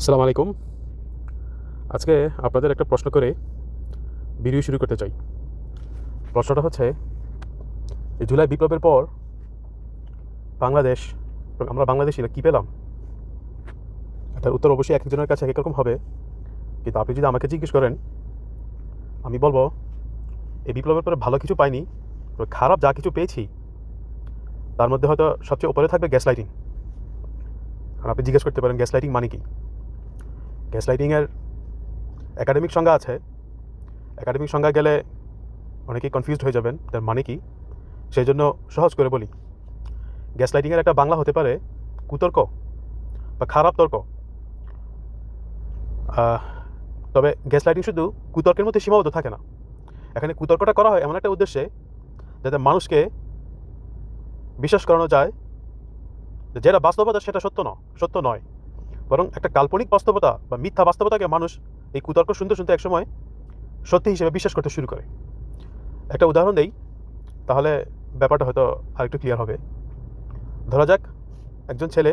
আসসালামু আলাইকুম। আজকে আপনাদের একটা প্রশ্ন করে ভিডিও শুরু করতে চাই। প্রশ্নটা হচ্ছে জুলাই বিপ্লবের পর বাংলাদেশ, আমরা বাংলাদেশিরা কী পেলাম? এটার উত্তর অবশ্যই এক একজনের কাছে এক রকম হবে। কিন্তু আপনি যদি আমাকে জিজ্ঞেস করেন, আমি বলব, এই বিপ্লবের পরে ভালো কিছু পাইনি খারাপ যা কিছু পেয়েছি, তার মধ্যে হয়তো সবচেয়ে উপরে থাকবে গ্যাস লাইটিং আর আপনি জিজ্ঞেস করতে পারেন গ্যাস লাইটিং মানে কি? গ্যাস লাইটিংয়ের একাডেমিক সংজ্ঞা আছে। একাডেমিক সংজ্ঞা গেলে অনেকেই কনফিউজড হয়ে যাবেন, তার মানে কি? সেই জন্য সহজ করে বলি। গ্যাস লাইটিংয়ের একটা বাংলা হতে পারে কুতর্ক বা খারাপ তর্ক। তবে গ্যাস লাইটিং শুধু কুতর্কের মধ্যে সীমাবদ্ধ থাকে না। এখানে কুতর্কটা করা হয় এমন একটা উদ্দেশ্যে যাতে মানুষকে বিশ্বাস করানো যায় যেটা বাস্তবতা সেটা সত্য নয় সত্য নয়। বরং একটা কাল্পনিক বাস্তবতা বা মিথ্যা বাস্তবতাকে মানুষ এই কুতর্ক শুনতে শুনতে একসময় সত্যি হিসেবে বিশ্বাস করতে শুরু করে। একটা উদাহরণ দেই, তাহলে ব্যাপারটা হয়তো আরেকটু ক্লিয়ার হবে। ধরা যাক, একজন ছেলে,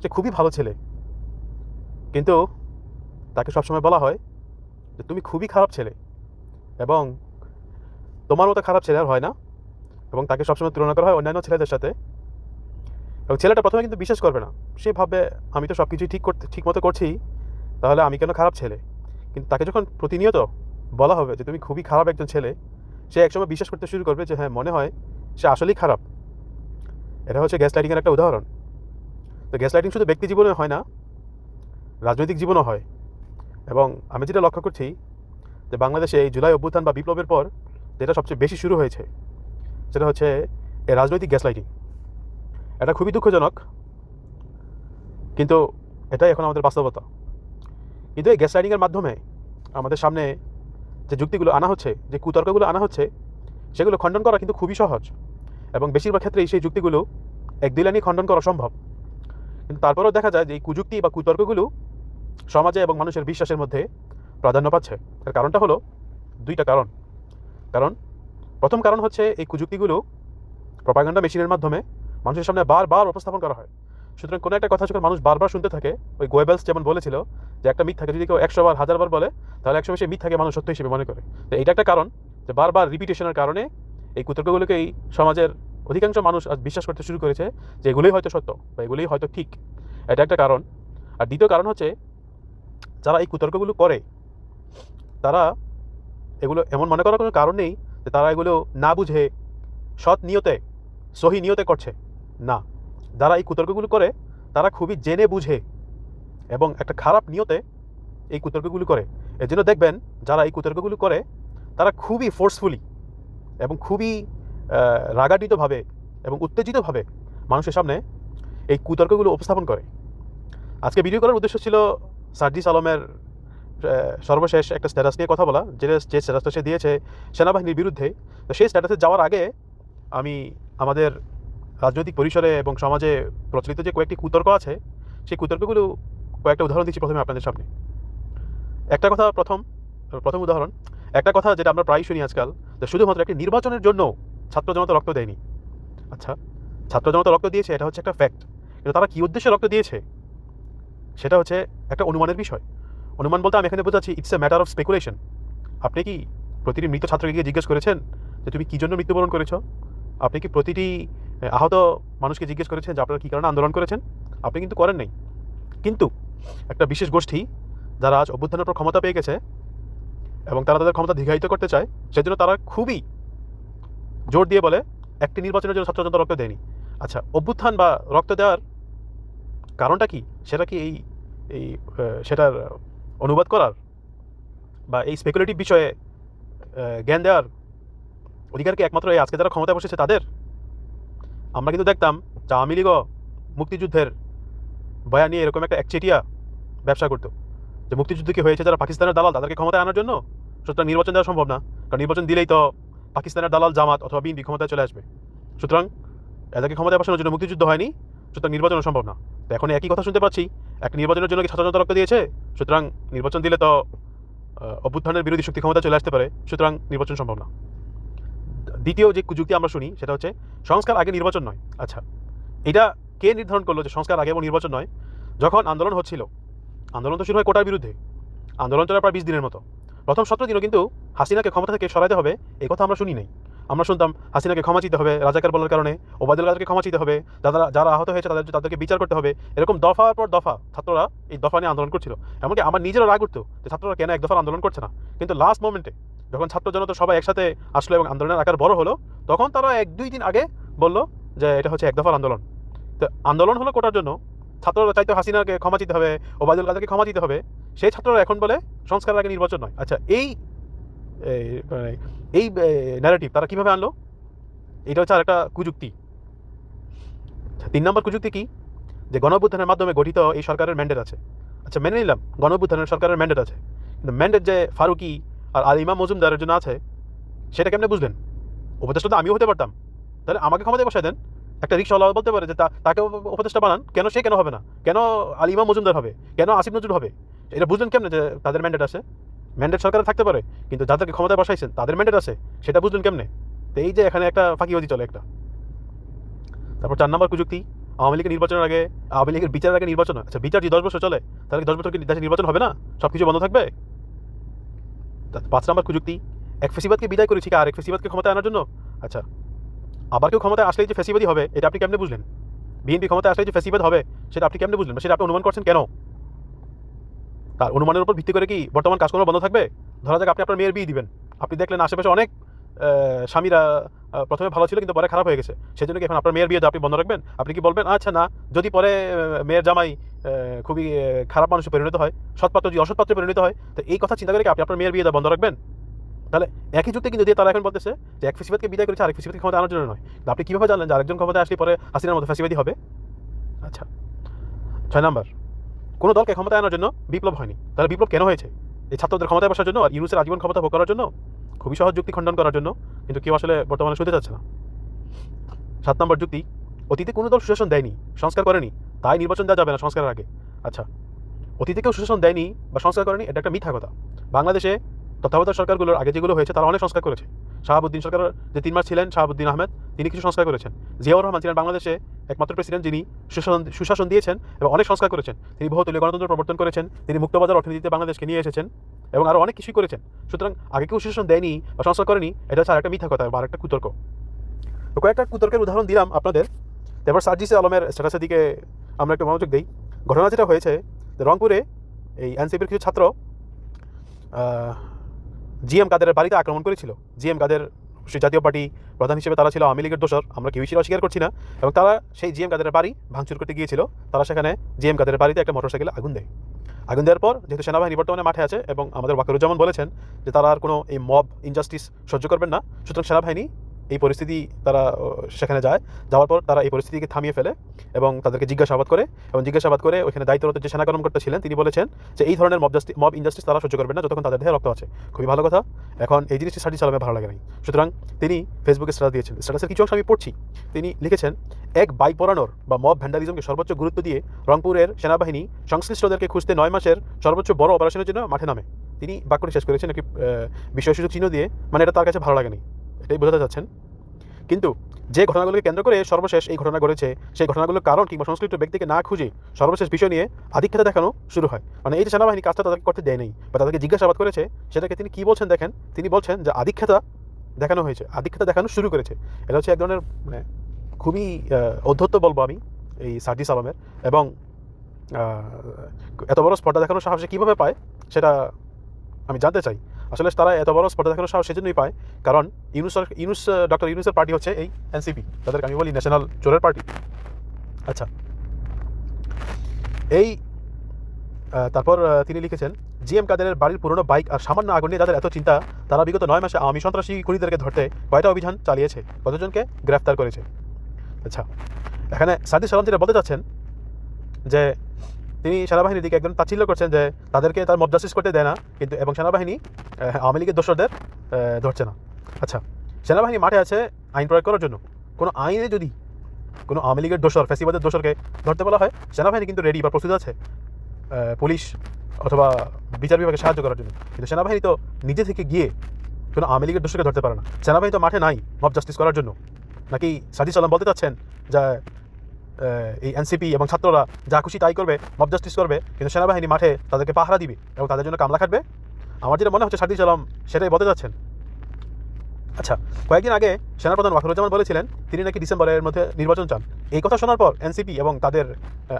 সে খুবই ভালো ছেলে, কিন্তু তাকে সবসময় বলা হয় যে, তুমি খুবই খারাপ ছেলে এবং তোমার মতো খারাপ ছেলে আর হয় না এবং তাকে সবসময় তুলনা করা হয় অন্যান্য ছেলেদের সাথে এবং ছেলেটা প্রথমে কিন্তু বিশ্বাস করবে না। সে ভাববে, আমি তো সব কিছুই ঠিক করতে ঠিক মতো করছি, তাহলে আমি কেন খারাপ ছেলে? কিন্তু তাকে যখন প্রতিনিয়ত বলা হবে যে, তুমি খুবই খারাপ একজন ছেলে, সে একসময় বিশ্বাস করতে শুরু করবে যে হ্যাঁ মনে হয় সে আসলেই খারাপ। এটা হচ্ছে গ্যাস লাইটিংয়ের একটা উদাহরণ। তো গ্যাস লাইটিং শুধু ব্যক্তি জীবনে হয় না, রাজনৈতিক জীবনও হয়। এবং আমি যেটা লক্ষ্য করছি, যে বাংলাদেশে এই জুলাই অভ্যুত্থান বা বিপ্লবের পর যেটা সবচেয়ে বেশি শুরু হয়েছে, সেটা হচ্ছে রাজনৈতিক গ্যাস লাইটিং এটা খুবই দুঃখজনক। কিন্তু এটাই এখন আমাদের বাস্তবতা। কিন্তু এই গ্যাস লাইটিংয়ের মাধ্যমে আমাদের সামনে যে যুক্তিগুলো আনা হচ্ছে, যে কুতর্কগুলো আনা হচ্ছে, সেগুলো খণ্ডন করা কিন্তু খুবই সহজ। এবং বেশিরভাগ ক্ষেত্রেই সেই যুক্তিগুলো এক দুই লাইনেই খণ্ডন করা সম্ভব। কিন্তু তারপরেও দেখা যায় যে এই কুযুক্তি বা কুতর্কগুলো সমাজে এবং মানুষের বিশ্বাসের মধ্যে প্রাধান্য পাচ্ছে। এর কারণটা হলো দুইটা কারণ। কারণ, প্রথম কারণ হচ্ছে এই কুযুক্তিগুলো প্রপাগান্ডা মেশিনের মাধ্যমে মানুষের সামনে বারবার উপস্থাপন করা হয়। সুতরাং কোনো একটা কথা যখন মানুষ বারবার শুনতে থাকে, ওই গোয়েবেলস যেমন বলেছিল যে একটা মিথ্যাকে যদি কেউ একশো বার, হাজার বার বলে, তাহলে একসময় সেই মিথ্যাকে মানুষ সত্য হিসেবে মনে করে। তো এইটা একটা কারণ যে বারবার রিপিটেশনের কারণে এই কুতর্কগুলোকে এই সমাজের অধিকাংশ মানুষ আজ বিশ্বাস করতে শুরু করেছে যে এগুলোই হয়তো সত্য বা এগুলোই হয়তো ঠিক। এটা একটা কারণ। আর দ্বিতীয় কারণ হচ্ছে যারা এই কুতর্কগুলো করে, তারা এগুলো এমন মনে করার কোনো কারণ নেই যে তারা এগুলো না বুঝে, সৎ নিয়তে, সহি নিয়তে করছে। না যারা এই কুতর্কগুলো করে তারা খুবই জেনে বুঝে এবং একটা খারাপ নিয়তে এই কুতর্কগুলো করে। এর জন্য দেখবেন যারা এই কুতর্কগুলো করে তারা খুবই ফোর্সফুলি এবং খুবই আহ, রাগান্বিতভাবে এবং উত্তেজিতভাবে মানুষের সামনে এই কুতর্কগুলো উপস্থাপন করে। আজকে ভিডিও করার উদ্দেশ্য ছিল সার্জিস আলমের সর্বশেষ একটা স্ট্যাটাস নিয়ে কথা বলা যে যে স্ট্যাটাসটা সে দিয়েছে সেনাবাহিনীর বিরুদ্ধে। তো সেই স্ট্যাটাসে যাওয়ার আগে আমি আমাদের রাজনৈতিক পরিসরে এবং সমাজে প্রচলিত যে কয়েকটি কুতর্ক আছে, সেই কুতর্কগুলো কয়েকটা উদাহরণ দিচ্ছি প্রথমে আপনাদের সামনে। একটা কথা প্রথম প্রথম উদাহরণ, একটা কথা যেটা আমরা প্রায় শুনি আজকাল, যে শুধুমাত্র একটি নির্বাচনের জন্য ছাত্র জনতা রক্ত দেয়নি। আচ্ছা ছাত্র জনতা রক্ত দিয়েছে, এটা হচ্ছে একটা ফ্যাক্ট কিন্তু তারা কী উদ্দেশ্যে রক্ত দিয়েছে? সেটা হচ্ছে একটা অনুমানের বিষয়। অনুমান বলতে আমি এখানে বোঝাচ্ছি it's a matter of speculation আপনি কি প্রতিটি মৃত ছাত্রকে গিয়ে জিজ্ঞেস করেছেন যে তুমি কী জন্য মৃত্যুবরণ করেছ? আপনি কি প্রতিটি আহত মানুষকে জিজ্ঞেস করেছেন যে আপনারা কী কারণে আন্দোলন করেছেন? আপনি কিন্তু করেন নাই। কিন্তু একটা বিশেষ গোষ্ঠী যারা আজ অভ্যুত্থানের পর ক্ষমতা পেয়ে গেছে এবং তারা তাদের ক্ষমতা দীর্ঘায়িত করতে চায়, সেজন্য তারা খুবই জোর দিয়ে বলে, একটি নির্বাচনের জন্য ছাত্র জনতা রক্ত দেয়নি। আচ্ছা অভ্যুত্থান বা রক্ত দেওয়ার কারণটা কি? সেটা কি এই এই সেটার অনুবাদ করার বা এই স্পেকুলেটিভ বিষয়ে জ্ঞান দেওয়ার অধিকার কি একমাত্র এই আজকে যারা ক্ষমতায় বসেছে তাদের? আমরা কিন্তু দেখতাম যে আওয়ামী লীগও মুক্তিযুদ্ধের বয়া নিয়ে এরকম একটা একচেটিয়া ব্যবসা করতো। যে মুক্তিযুদ্ধ কি হয়েছে যারা পাকিস্তানের দালাল তাদেরকে ক্ষমতায় আনার জন্য? সুতরাং নির্বাচন দেওয়া সম্ভব না। কারণ নির্বাচন দিলেই তো পাকিস্তানের দালাল, জামাত অথবা বিএনপি ক্ষমতায় চলে আসবে। সুতরাং এদেরকে ক্ষমতায় বসানোর জন্য মুক্তিযুদ্ধ হয়নি, সুতরাং নির্বাচন সম্ভব না। তো এখন একই কথা শুনতে পাচ্ছি, এক নির্বাচনের জন্য কি ছাত্র জনতা রক্ত দিয়েছে? সুতরাং নির্বাচন দিলে তো অভ্যুত্থানের বিরোধী শক্তি ক্ষমতা চলে আসতে পারে, সুতরাং নির্বাচন সম্ভব না। দ্বিতীয় যে যুক্তি আমরা শুনি, সেটা হচ্ছে সংস্কার আগে নির্বাচন নয়। আচ্ছা এটা কে নির্ধারণ করল যে সংস্কার আগে এবং নির্বাচন নয়? যখন আন্দোলন হচ্ছিল, আন্দোলন তো শুরু হয় কোটার বিরুদ্ধে। আন্দোলন চলে প্রায় বিশ দিনের মতো। প্রথম সতেরো দিনও কিন্তু হাসিনাকে ক্ষমতা থেকে সরাতে হবে এই কথা আমরা শুনি নাই। আমরা শুনতাম হাসিনাকে ক্ষমা চিতে হবে রাজাকার বলার কারণে, ওবায়দুল কাদেরকে ক্ষমা চিতে হবে যারা যারা আহত হয়েছে তাদের, তাদেরকে বিচার করতে হবে। এরকম দফার পর দফা ছাত্ররা এই দফা নিয়ে আন্দোলন করছিল। এমনকি আমার নিজেরও রাগ উঠতো যে ছাত্ররা কেন এক দফার আন্দোলন করছে না। কিন্তু লাস্ট মোমেন্টে যখন ছাত্র জনতা সবাই একসাথে আসলো এবং আন্দোলনের আকার বড় হলো তখন তারা এক দুই দিন আগে বলল যে এটা হচ্ছে এক দফার আন্দোলন। তো আন্দোলন হলো কোটার জন্য। ছাত্ররা চাইতো হাসিনাকে ক্ষমা দিতে হবে ওবায়দুল কাদেরকে ক্ষমা দিতে হবে। সেই ছাত্ররা এখন বলে সংস্কারের আগে নির্বাচন নয়। আচ্ছা এই এই, মানে, এই ন্যারেটিভ তারা কীভাবে আনলো? এটা হচ্ছে আরেকটা কুযুক্তি। আচ্ছা, তিন নম্বর কুযুক্তি কি? যে গণঅভ্যুত্থানের মাধ্যমে গঠিত এই সরকারের ম্যান্ডেট আছে। আচ্ছা মেনে নিলাম গণঅভ্যুত্থানের সরকারের ম্যান্ডেট আছে। কিন্তু ম্যান্ডেট যে ফারুকি আর আল ইমাম মজুমদারের জন্য আছে, সেটা কেমনে বুঝলেন? উপদেষ্টা তো আমিও হতে পারতাম। তাহলে আমাকে ক্ষমতায় বসায় দেন। একটা রিক্সাওয়ালা বলতে পারে যে তাকে উপ- উপদেষ্টা বানান। কেন সে কেন হবে না? কেন আলিমা মজুমদার হবে? কেন আসিফ নজরুল হবে? এটা বুঝলেন কেমনে যে তাদের ম্যান্ডেট আছে? ম্যান্ডেট সরকারে থাকতে পারে, কিন্তু যাদেরকে ক্ষমতায় বসাইছেন, তাদের ম্যান্ডেট আছে? সেটা বুঝলেন কেমনে? তো এই যে এখানে একটা ফাঁকিবাজি চলে একটা। তারপর চার নম্বর প্রযুক্তি আওয়ামী লীগের নির্বাচনের আগে, আওয়ামী লীগের বিচারের আগে নির্বাচন। আচ্ছা বিচার যদি দশ বছর চলে, তাহলে দশ বছর কি দেশে নির্বাচন হবে না? সব কিছু বন্ধ থাকবে? পাঁচ নম্বর প্রযুক্তি এক ফেসিবাদকে বিদায় করেছি কি? আর এক ফেসিবাদকে ক্ষমতায় আনার জন্য? আচ্ছা আবার কেউ ক্ষমতায় আসলেই যে ফেসিবাদই হবে, এটা আপনি কেমনে বুঝলেন? বিএনপি ক্ষমতায় আসলে যে ফেসিবাদ হবে, সেটা আপনি কেমনে বুঝলেন? সেটা আপনি অনুমান করছেন কেন? তার অনুমানের উপর ভিত্তি করে কি বর্তমান কাজকর্ম বন্ধ থাকবে? ধরা যাক আপনি আপনার মেয়ের বিয়ে দিবেন। আপনি দেখলেন আশেপাশে অনেক স্বামীরা প্রথমে ভালো ছিল কিন্তু পরে খারাপ হয়ে গেছে। সেজন্য কি এখন আপনার মেয়ের বিয়ে আপনি বন্ধ রাখবেন? আপনি কি বলবেন আচ্ছা না। যদি পরে মেয়ের জামাই খুবই খারাপ মানুষে পরিণত হয়, সৎপাত্র যদি অসৎপাত্রে পরিণত হয়, তো এই কথা চিন্তা করে কি আপনি আপনার মেয়ের বিয়ে বন্ধ রাখবেন? তাহলে একই যুক্তি কিন্তু দিয়ে তারা এখন বলতেছে যে এক ফেসিবাদকে বিদায় করেছে, আরেক ফেসিবাদকে ক্ষমতা আনার জন্য নয়। আপনি কীভাবে জানলেন যে আরেকজন ক্ষমতায় আসলে পরে হাসিনার মতো ফেসিবাদী হবে? আচ্ছা ছয় নাম্বার। কোনো দলকে ক্ষমতা আনার জন্য বিপ্লব হয়নি। তাহলে বিপ্লব কেন হয়েছে? এই ছাত্রদের ক্ষমতায় বসার জন্য আর ইউনুসের আজীবন ক্ষমতা ভোগ করার জন্য? খুবই সহজ যুক্তি খণ্ডন করার জন্য, কিন্তু কেউ আসলে বর্তমানে শুনতে চাচ্ছে না। সাত নম্বর যুক্তি, অতীতে কোনো দল সুশাসন দেয়নি, সংস্কার করেনি, তাই নির্বাচন দেওয়া যাবে না সংস্কারের আগে। আচ্ছা অতীতে কেউ সুশাসন দেয়নি বা সংস্কার করেনি, এটা একটা মিথ্যা কথা। বাংলাদেশে তত্ত্বাবধায়ক সরকারগুলোর আগে যেগুলো হয়েছে, তারা অনেক সংস্কার করেছে। শাহাবুদ্দিন সরকার যে তিন মাস ছিলেন, শাহাবুদ্দিন আহমেদ, তিনি কিছু সংস্কার করেছেন। জিয়াউর রহমান ছিলেন বাংলাদেশে একমাত্র প্রেসিডেন্ট যিনি সুশাসন সুশাসন দিয়েছেন এবং অনেক সংস্কার করেছেন। তিনি বহু বহুতলীয় গণতন্ত্র প্রবর্তন করেছেন, তিনি মুক্তবাজার অর্থনীতিতে বাংলাদেশকে নিয়ে এসেছেন। এবং আরও অনেক কিছুই করেছেন। সুতরাং আগে কেউ সুশাসন দেয়নি বা সংস্কার করেনি, এটা হচ্ছে আরেকটা মিথ্যা কথা বা আরেকটা কুতর্ক। তো কয়েকটা কুতর্কের উদাহরণ দিলাম আপনাদের। এবার সার্জিসে আলমের স্ট্যাটাসের দিকে আমরা একটু মনোযোগ দিই। ঘটনা যেটা হয়েছে রংপুরে এই এনসিপির কিছু ছাত্র জিএম কাদের বাড়িতে আক্রমণ করেছিল। জিএম কাদের সেই জাতীয় পার্টি প্রধান হিসেবে তারা ছিল আওয়ামী লীগের দোষর, আমরা কেউই সেটা অস্বীকার করছি না। এবং তারা সেই জিএম কাদের বাড়ি ভাঙচুর করতে গিয়েছিল। তারা সেখানে জিএম কাদের বাড়িতে একটা মোটরসাইকেলে আগুন দেয়। আগুন দেওয়ার পর যেহেতু সেনাবাহিনী বর্তমানে মাঠে আছে এবং আমাদের ওয়াকারুজ্জামান বলেছেন যে তারা আর কোনো এই মব ইনজাস্টিস সহ্য করবেন না। সুতরাং সেনাবাহিনী এই পরিস্থিতি তারা সেখানে যায়। যাওয়ার পর তারা এই পরিস্থিতিকে থামিয়ে ফেলে এবং তাদেরকে জিজ্ঞাসাবাদ করে এবং জিজ্ঞাসাবাদ করে ওখানে দায়িত্বরত যে সেনা কর্মকর্তা ছিলেন, তিনি বলেছেন যে এই ধরনের মব জাস্টি মব ইনজাস্টিস তারা সহ্য করবেন না যতক্ষণ তাদের দেহে রক্ত আছে। খুবই ভালো কথা। এখন এই জিনিসটি সার্জি সালামে ভালো লাগে নাই সুতরাং তিনি ফেসবুকে স্ট্যাটাস দিয়েছেন। স্ট্যাটাসের কিছু অংশ আমি পড়ছি। তিনি লিখেছেন, এক বাইক পরানোর বা মব ভ্যান্ডালিজমকে সর্বোচ্চ গুরুত্ব দিয়ে রংপুরের সেনাবাহিনী সংশ্লিষ্টদেরকে খুঁজতে নয় মাসের সর্বোচ্চ বড় অপারেশনের জন্য মাঠে নামে। তিনি বাক্যটি শেষ করেছেন একটি বিষয় সুযোগ চিহ্ন দিয়ে। মানে এটা তার কাছে ভালো লাগেনি। এটাই বোঝাতে চাচ্ছেন। কিন্তু যে ঘটনাগুলোকে কেন্দ্র করে সর্বশেষ এই ঘটনা ঘটেছে, সেই ঘটনাগুলোর কারণ কিংবা সংশ্লিষ্ট ব্যক্তিকে না খুঁজে সর্বশেষ বিষয় নিয়ে আধিক্যতা দেখানো শুরু হয়। মানে এই যে সেনাবাহিনী কাজটা তাদেরকে করতে দেয় নাই বা তাদেরকে জিজ্ঞাসাবাদ করেছে, সেটাকে তিনি কি বলছেন দেখেন? তিনি বলছেন যে আধিক্যতা দেখানো হয়েছে আধিক্যতা দেখানো শুরু করেছে। এটা হচ্ছে এক ধরনের মানে খুবই অধ্যত্ত বলব আমি এই সার্জি সালামের এবং এত বড় স্পর্ধা দেখানোর সাহসে কীভাবে পায়, সেটা আমি জানতে চাই। আসলে তারা এত বড় স্পর্ধা দেখানোর সাহস সেজন্যই পায়, কারণ ইউনুস ইউনুস ডক্টর ইউনুসের পার্টি হচ্ছে এই এনসিপি, তাদেরকে আমি বলি ন্যাশনাল চোরের পার্টি। আচ্ছা। এই তারপর তিনি লিখেছেন, জিএম কাদেরের বাড়ির পুরনো বাইক আর সামান্য আগুন নিয়ে তাদের এত চিন্তা, তারা বিগত নয় মাসে আওয়ামী সন্ত্রাসী খুনিদেরকে ধরতে কয়টা অভিযান চালিয়েছে, কতজনকে গ্রেফতার করেছে? আচ্ছা। এখানে সাদি সালাম যেটা বলতে চাচ্ছেন, যে তিনি সেনাবাহিনীর দিকে একদম তাচ্ছিল্য করছেন যে তাদেরকে তার মব করতে দেয় না, কিন্তু এবং সেনাবাহিনী আওয়ামী লীগের দোষরদের ধরছে না। আচ্ছা সেনাবাহিনী মাঠে আছে আইন প্রয়োগ করার জন্য। কোনো আইনে যদি কোনো আওয়ামী লীগের দোষর, ফ্যাসিবাদের দোষরকে ধরতে বলা হয়, সেনাবাহিনী কিন্তু রেডি বা প্রস্তুত আছে পুলিশ অথবা বিচার বিভাগে সাহায্য করার জন্য। কিন্তু সেনাবাহিনী তো নিজে থেকে গিয়ে কোনো আওয়ামী লীগের দোষরকে ধরতে পারে না। সেনাবাহিনী তো মাঠে নাই মব জাস্টিস করার জন্য। নাকি সাদি সালাম বলতে চাচ্ছেন যে এই এনসিপি এবং ছাত্ররা যা খুশি তাই করবে, মব জাস্টিস করবে, কিন্তু সেনাবাহিনী মাঠে তাদেরকে পাহারা দিবে এবং তাদের জন্য কামলা খাটবে? আমার যেটা মনে হচ্ছে সাদিস আলম সেটাই বলতে যাচ্ছেন। আচ্ছা কয়েকদিন আগে সেনাপ্রধান ওয়াকরুজ্জামান বলেছিলেন তিনি নাকি ডিসেম্বরের মধ্যে নির্বাচন চান। এই কথা শোনার পর এনসিপি এবং তাদের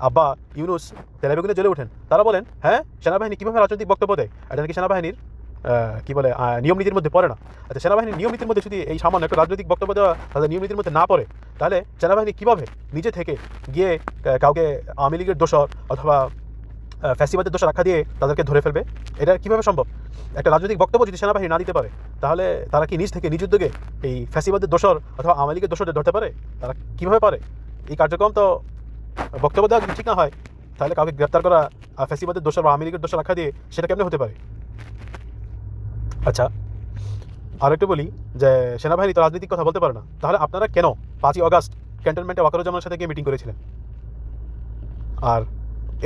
আব্বা ইউনুস তেলাবেগুনে জ্বলে ওঠেন। তারা বলেন হ্যাঁ সেনাবাহিনী কীভাবে রাজনৈতিক বক্তব্য দেয়? এটা নাকি সেনাবাহিনীর কি বলে নিয়ম নীতির মধ্যে পড়ে না। আচ্ছা সেনাবাহিনীর নিয়ম নীতির মধ্যে যদি এই সামান্য একটা রাজনৈতিক বক্তব্য দেওয়া তাদের নিয়ম নীতির মধ্যে না পড়ে, তাহলে সেনাবাহিনী কীভাবে নিজে থেকে গিয়ে কাউকে আওয়ামী লীগের দোষর অথবা ফ্যাসিবাদের দোষর আখ্যা দিয়ে তাদেরকে ধরে ফেলবে? এটা কীভাবে সম্ভব? একটা রাজনৈতিক বক্তব্য যদি সেনাবাহিনী না দিতে পারে, তাহলে তারা কি নিজ থেকে নিজ উদ্যোগে এই ফ্যাসিবাদের দোষর অথবা আওয়ামী লীগের দোষরদের ধরতে পারে? তারা কীভাবে পারে? এই কার্যক্রম তো বক্তব্য দেওয়া যদি ঠিক না হয়, তাহলে কাউকে গ্রেপ্তার করা ফ্যাসিবাদের দোষর বা আওয়ামী লীগের দোষর আখ্যা দিয়ে সেটা কেমনে হতে পারে? আচ্ছা আর একটু বলি যে সেনাবাহিনী তো রাজনৈতিক কথা বলতে পারে না। তাহলে আপনারা কেন পাঁচই অগাস্ট ক্যান্টনমেন্টে ওয়াকারুজ্জামানের সাথে গিয়ে মিটিং করেছিলেন? আর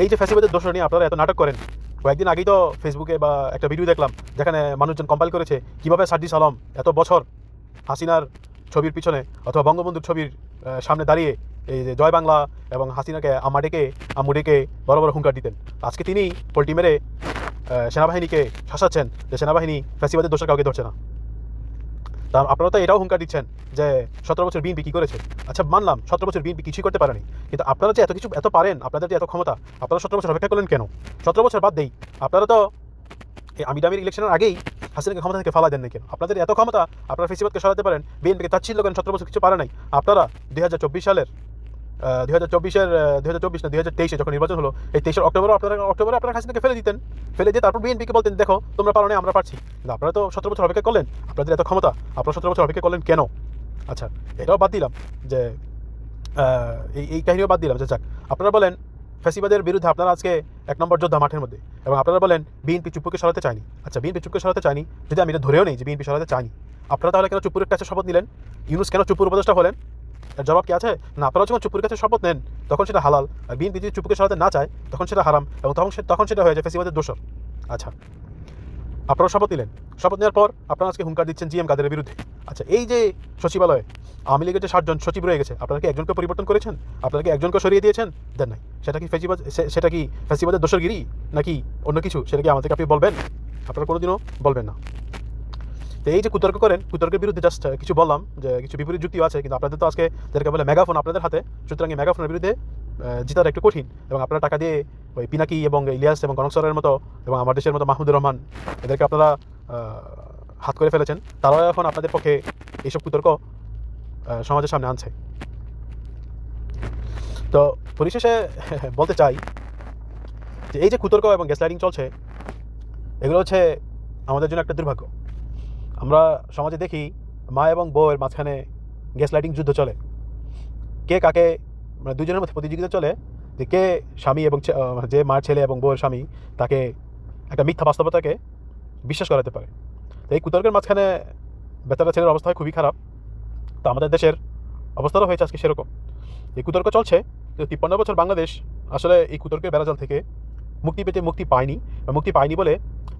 এই যে ফ্যাসিবাদের দোষ নিয়ে আপনারা এত নাটক করেন, কয়েকদিন আগেই তো ফেসবুকে বা একটা ভিডিও দেখলাম, যেখানে মানুষজন কম্পাইল করেছে কীভাবে সার্জিস আলম এত বছর হাসিনার ছবির পিছনে অথবা বঙ্গবন্ধুর ছবির সামনে দাঁড়িয়ে এই যে জয় বাংলা এবং হাসিনাকে আমা ডেকে আম্মু ডেকে বড় বড় হুঙ্কার দিতেন। আজকে তিনি পোল্টি মেরে সেনাবাহিনীকে শাসাচ্ছেন যে সেনাবাহিনী ফ্যাসিবাদের দোষের কাউকে ধরছে না। তা আপনারা তো এটাও হুঙ্কার দিচ্ছেন যে সতেরো বছর বিএনপি কী করেছে? আচ্ছা মানলাম সতেরো বছর বিএনপি কিছুই করতে পারেনি। কিন্তু আপনারা যে এত কিছু, এত পারেন, আপনাদের যে এত ক্ষমতা, আপনারা সতেরো বছর অপেক্ষা করলেন কেন? সতেরো বছর বাদ দেই, আপনারা তো এই আমি দামির ইলেকশনের আগেই হাসিনাকে ক্ষমতা থেকে ফালা দেন না কেন? আপনাদের এত ক্ষমতা, আপনারা ফেসিবাদকে সরাতে পারেন, বিএনপিকে তাচ্ছিল্য করেন, সতেরো বছর কিছু পারে নাই। আপনারা দুই হাজার চব্বিশ সালের দুই হাজার চব্বিশের দুই হাজার চব্বিশ না, দুই হাজার তেইশে যখন নির্বাচন হলো, এই তেইশের অক্টোবরে আপনারা অক্টোবরে আপনারা হাসিনাকে ফেলে দিতেন। ফেলে দিয়ে তারপর বিএনপিকে বলতেন, দেখো, তোমরা পারো না আমরা পারছি। আপনারা তো সতেরো বছর অপেক্ষা করলেন। আপনাদের এত ক্ষমতা, আপনারা সতেরো বছর অপেক্ষা করলেন কেন? আচ্ছা এটাও বাদ দিলাম যে এই এই কাহিনীও বাদ দিলাম যে যাক। আপনারা বলেন, ফ্যাসিবাদের বিরুদ্ধে আপনারা আজকে এক নম্বর যোদ্ধা মাঠের মধ্যে। এবং আপনারা বলেন, বিএনপি চুপুকে সরাতে চায়নি। আচ্ছা বিএনপি চুপকে সরাতে চায়নি, যদি আমি এটা ধরেও নেই যে বিএনপি সরাতে চায়নি, আপনারা তাহলে কেন চুপুরের কাছে শপথ নিলেন? ইউনুস কেন চুপুর উপদেষ্টা হলেন? এর জবাব কি আছে? না আপনারা যখন চুপুর কাছে শপথ নেন। তখন সেটা হালাল। আর বিএনপি যদি চুপুকে সরাতে না চায়, তখন সেটা হারাম এবং তখন তখন সেটা হয়ে যায় ফ্যাসিবাদের দোষর। আচ্ছা। আপনারা শপথ নিলেন। শপথ নেওয়ার পর আপনারা আজকে হুঙ্কার দিচ্ছেন জিএম কাদের বিরুদ্ধে। আচ্ছা এই যে সচিবালয়ে আওয়ামী লীগের যে ষাটজন সচিব রয়ে গেছে, আপনারা কি একজনকে পরিবর্তন করেছেন? আপনারা কি একজনকে সরিয়ে দিয়েছেন? দেন নাই। সেটা কি ফেসিবাদ সে- সেটা কি ফেসিবাদের দোষরগিরি? নাকি অন্য কিছু? সেটা কি আমাদেরকে আপনি বলবেন? আপনারা কোনোদিনও বলবেন না। তো এই যে কুতর্ক করেন, কুতর্কের বিরুদ্ধে জাস্ট কিছু বললাম যে কিছু বিপরীত যুক্তিও আছে, কিন্তু আপনাদের তো আজকে যাদেরকে বলে মেগাফোন আপনাদের হাতে, সুতরাং এই মেগাফোনের বিরুদ্ধে জেতাটা একটু কঠিন এবং আপনারা টাকা দিয়ে ওই পিনাকি এবং ইলিয়াস এবং কনক মতো এবং আমার দেশের মতো মাহমুদুর রহমান এদেরকে আপনারা হাত করে ফেলেছেন, তারাও এখন আপনাদের পক্ষে এইসব কুতর্ক সমাজের সামনে আনছে। তো পরিশেষে বলতে চাই যে এই যে কুতর্ক এবং গ্যাসলাইটিং চলছে, এগুলো হচ্ছে আমাদের জন্য একটা দুর্ভাগ্য। আমরা সমাজে দেখি মা এবং বউয়ের মাঝখানে গ্যাস লাইটিং যুদ্ধ চলে। কে কাকে মানে দুজনের মধ্যে প্রতিযোগিতা চলে যে কে স্বামী এবং যে মার ছেলে এবং বউয়ের স্বামী তাকে একটা মিথ্যা বাস্তবতাকে বিশ্বাস করাতে পারে। তো এই কুতর্কের মাঝখানে বেচারা ছেলের অবস্থা হয় খুবই খারাপ। তো আমাদের দেশের অবস্থাও হয়েছে আজকে সেরকম। এই কুতর্ক চলছে। কিন্তু তিপ্পান্ন বছর বাংলাদেশ আসলে এই কুতর্কের বেড়াজাল থেকে মুক্তি পেতে মুক্তি পায়নি বা মুক্তি পায়নি বলে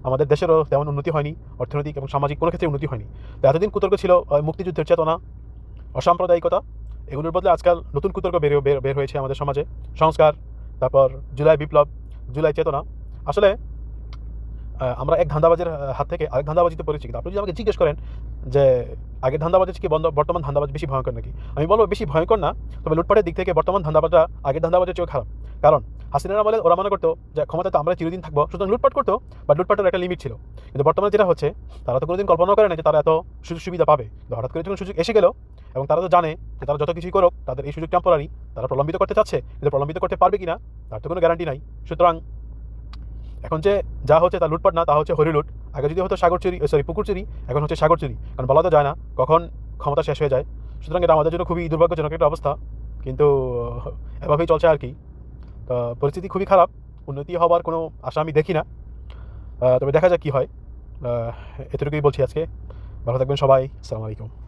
আমাদের দেশেরও তেমন উন্নতি হয়নি, অর্থনৈতিক এবং সামাজিক কোনো ক্ষেত্রে উন্নতি হয়নি। তো এতদিন কুতর্ক ছিল মুক্তিযুদ্ধের চেতনা, অসাম্প্রদায়িকতা, এগুলোর বদলে আজকাল নতুন কুতর্ক বের বের হয়েছে আমাদের সমাজে। সংস্কার, তারপর জুলাই বিপ্লব, জুলাই চেতনা। আসলে আমরা এক ধান্দাবাজের হাত থেকে আরেক ধান্দাবাজিতে কিন্তু আপনি যদি আমাকে জিজ্ঞেস করেন যে, আগের ধান্দাবাজ কি বন্ধ, বর্তমান ধান্দাবাজ বেশি ভয়ঙ্কর নাকি? আমি বলব বেশি ভয়ঙ্কর না, তবে লুটপাটের দিক থেকে বর্তমান ধান্দাবাজরা আগের ধান্দাবাজের চেয়েও খারাপ। কারণ হাসিনার আমলে ওরা মনে করতো যে ক্ষমতা তো আমরা চিরদিন থাকব, সুতরাং লুটপাট করতো বা লুটপাটের একটা লিমিট ছিল। কিন্তু বর্তমানে যেটা হচ্ছে, তারা তো কোনোদিন কল্পনা করে না যে তারা এত সুযোগ সুবিধা পাবে। কিন্তু হঠাৎ করে যখন সুযোগ এসে গেল, এবং তারা তো জানে যে তারা যত কিছুই করুক, তাদের এই সুযোগ টেম্পোরারি তারা প্রলম্বিত করতে চাচ্ছে, কিন্তু প্রলম্বিত করতে পারবে কিনা, তার তো কোনো গ্যারান্টি নাই। সুতরাং এখন যে যা হচ্ছে তা লুটপাট না, তা হচ্ছে হরিলুট। আগে যদি হতো সাগর চুরি সরি পুকুর চুরি, এখন হচ্ছে সাগর চুরি, কারণ বলা তো যায় না কখন ক্ষমতা শেষ হয়ে যায়। সুতরাং এটা আমাদের জন্য খুবই দুর্ভাগ্যজনক একটা অবস্থা। কিন্তু এভাবেই চলছে আর কি। পরিস্থিতি খুবই খারাপ, উন্নতি হওয়ার কোনো আশা আমি দেখি না। তবে দেখা যাক কী হয়। এতটুকুই বলছি আজকে। ভালো থাকবেন সবাই। আসসালামু আলাইকুম।